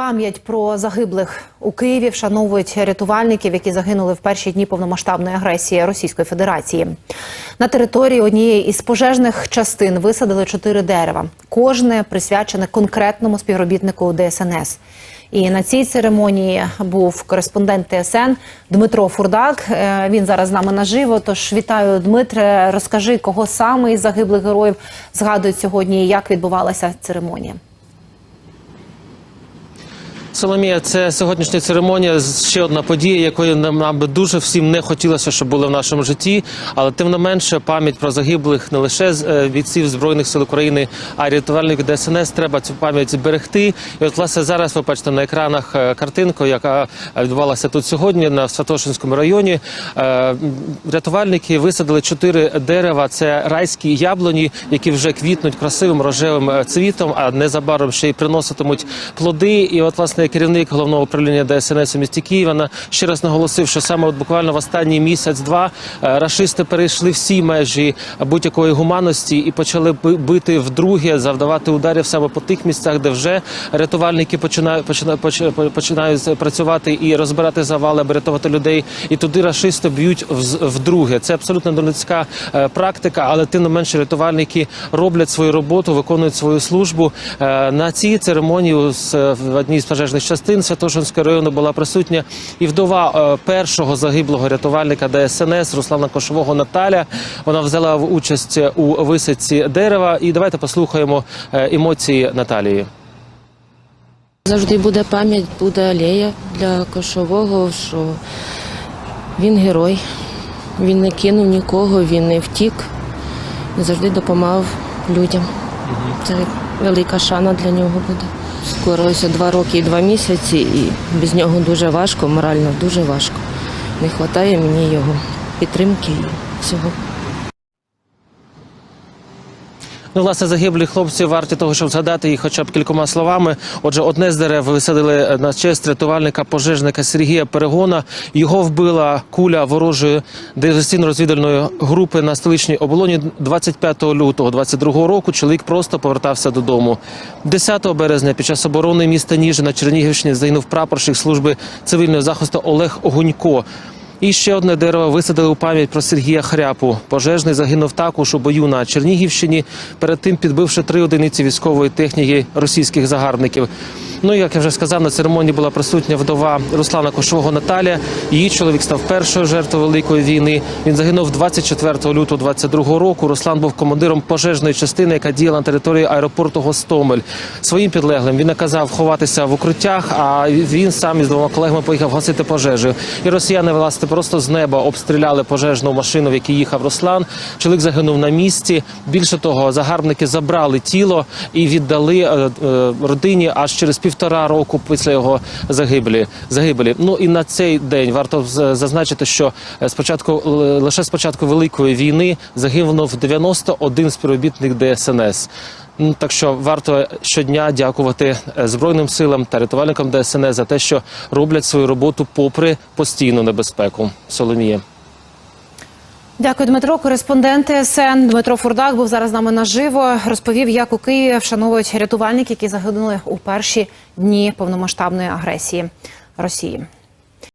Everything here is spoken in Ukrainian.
Пам'ять про загиблих у Києві вшановують рятувальників, які загинули в перші дні повномасштабної агресії Російської Федерації. На території однієї із пожежних частин висадили чотири дерева. Кожне присвячене конкретному співробітнику ДСНС. І на цій церемонії був кореспондент ТСН Дмитро Фурдак. Е, Він зараз з нами наживо. Тож вітаю, Дмитре. Розкажи, кого саме із загиблих героїв згадують сьогодні, і як відбувалася церемонія. Соломія, це сьогоднішня церемонія. Ще одна подія, якої нам, би дуже всім не хотілося, щоб були в нашому житті. Але тим не менше, пам'ять про загиблих не лише е, бійців збройних сил України, а й рятувальників ДСНС. Треба цю пам'ять зберегти. І от власне зараз ви бачите на екранах е, картинку, яка відбувалася тут сьогодні на Святошинському районі. Е, Рятувальники висадили чотири дерева. Це райські яблуні, які вже квітнуть красивим рожевим цвітом, а незабаром ще й приноситимуть плоди. І от власне керівник головного управління ДСНС у місті Києва на- ще раз наголосив, що саме от буквально в останній місяць-два е, рашисти перейшли всі межі будь-якої гуманності і почали би- бити вдруге, завдавати ударів саме по тих місцях, де вже рятувальники починають починають, починають працювати і розбирати завали, аби рятувати людей. І туди рашисти б'ють вдруге. Це абсолютно нелюдська е, практика, але тим не менше рятувальники роблять свою роботу, виконують свою службу. Е, На цій церемонії в одній з пожежних частин Святошинського району була присутня і вдова е, першого загиблого рятувальника ДСНС Руслана Кошового Наталя. Вона взяла участь у висадці дерева. І давайте послухаємо е, емоції Наталії. Завжди буде пам'ять, буде алея для кошового, що він герой, він не кинув нікого, він не втік, він завжди допомагав людям. Це велика шана для нього буде. Скоро ось два роки і два місяці, і без нього дуже важко, морально дуже важко. Не вистачає мені його підтримки і всього. Ну, власне, загиблі хлопці варті того, щоб згадати їх хоча б кількома словами. Отже, одне з дерев висадили на честь рятувальника пожежника Сергія Перегона. Його вбила куля ворожої диверсійно-розвідувальної групи на столичній оболоні 25 лютого 22 року. Чоловік просто повертався додому. 10 березня під час оборони міста Ніжин на Чернігівщині загинув прапорщик служби цивільного захисту Олег Огунько. І ще одне дерево висадили у пам'ять про Сергія Хряпу. Пожежний загинув також у бою на Чернігівщині, перед тим підбивши три одиниці військової техніки російських загарбників. Ну, як я вже сказав, на церемонії була присутня вдова Руслана Кошового Наталя. Її чоловік став першою жертвою великої війни. Він загинув 24 лютого 22 року. Руслан був командиром пожежної частини, яка діяла на території аеропорту Гостомель. Своїм підлеглим він наказав ховатися в укриттях. А він сам із двома колегами поїхав гасити пожежу. І росіяни власне просто з неба обстріляли пожежну машину, в якій їхав Руслан. Чоловік загинув на місці. Більше того, загарбники забрали тіло і віддали е, е, родині аж через півтора року після його загибелі. загибелі. Ну і на цей день варто зазначити, що е, спочатку лише з початку великої війни загинув 91 співробітник ДСНС. Ну, так що варто щодня дякувати е, Збройним силам та рятувальникам ДСНС за те, що роблять свою роботу попри постійну небезпеку. Соломія. Дякую, Дмитро. Кореспондент СН Дмитро Фурдак був зараз з нами наживо. Розповів, як у Києві вшановують рятувальники, які загинули у перші дні повномасштабної агресії Росії.